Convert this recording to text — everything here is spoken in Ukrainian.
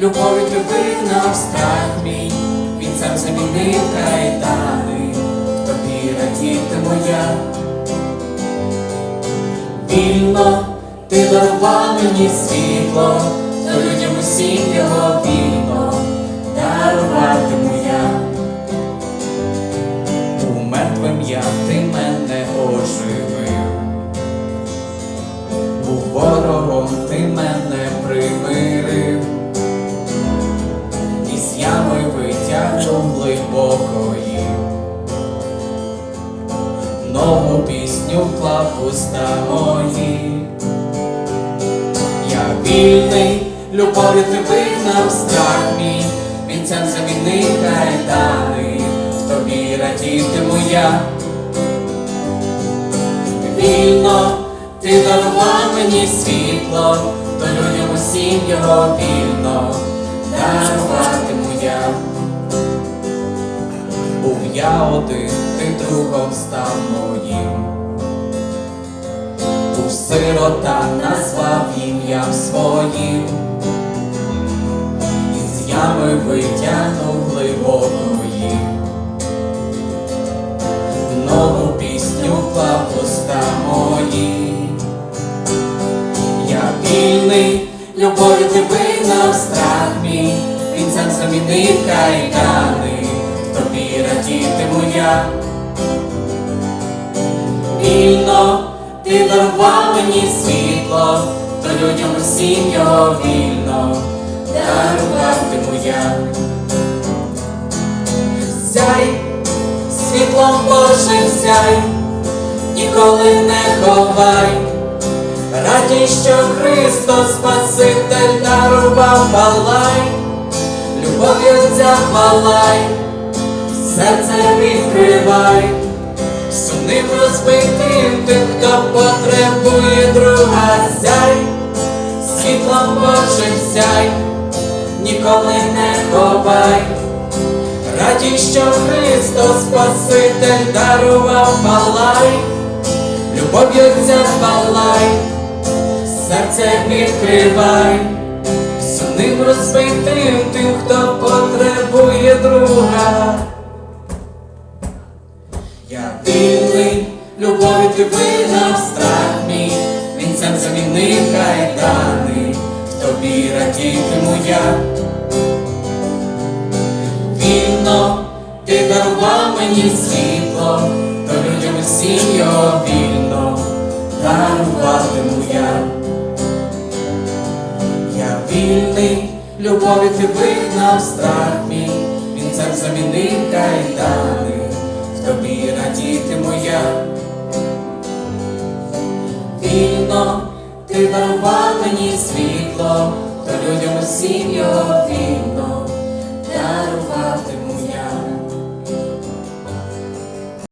ти вигнав страх мій, він сам замінив кайдани, тобі радітиму я. Вільно ти дарував мені світло, та людям усім його глибокої, нову пісню вклав уста мої. Я вільний, любов'ю ти вигнав страх мій, вінцем замінив кайдани, в тобі радітиму я. Вільно ти дарував мені світло, то людям усім його вільно став моїм. Був сирота, назвав ім'ям своїм, із ями витягнув глибокої, нову пісню вклав уста мої. Я вільний, любов'ю ти вигнав страх мій, він сам замінив кайдани, тобі радітиму я. Ти дарував мені світло, то людям усім його вільно даруватиму я. Сяй, світлом Божим сяй, ніколи не ховай. Раді, що Христос Спаситель дарував палай, любов'ю ця палай, серце відкривай, сумним розбитим тим, хто потребує друга сяй, світлом Божим сяй, ніколи не ховай. Раді, що Христос Спаситель дарував палай, любов'ю ця палай, серце відкривай, сумним розбитим тим, хто потребує друга. Любові ти вигнав страх мій, він сам замінив кайдани, тобі радітиму я. Вільно ти дарував мені світло, то людям усім його вільно даруватиму я. Я вільний, любові ти вигнав страх мій, він сам замінив кайдани, в тобі радітиму я. Ти дарував мені світло, то людям усім його вільно. Даруватиму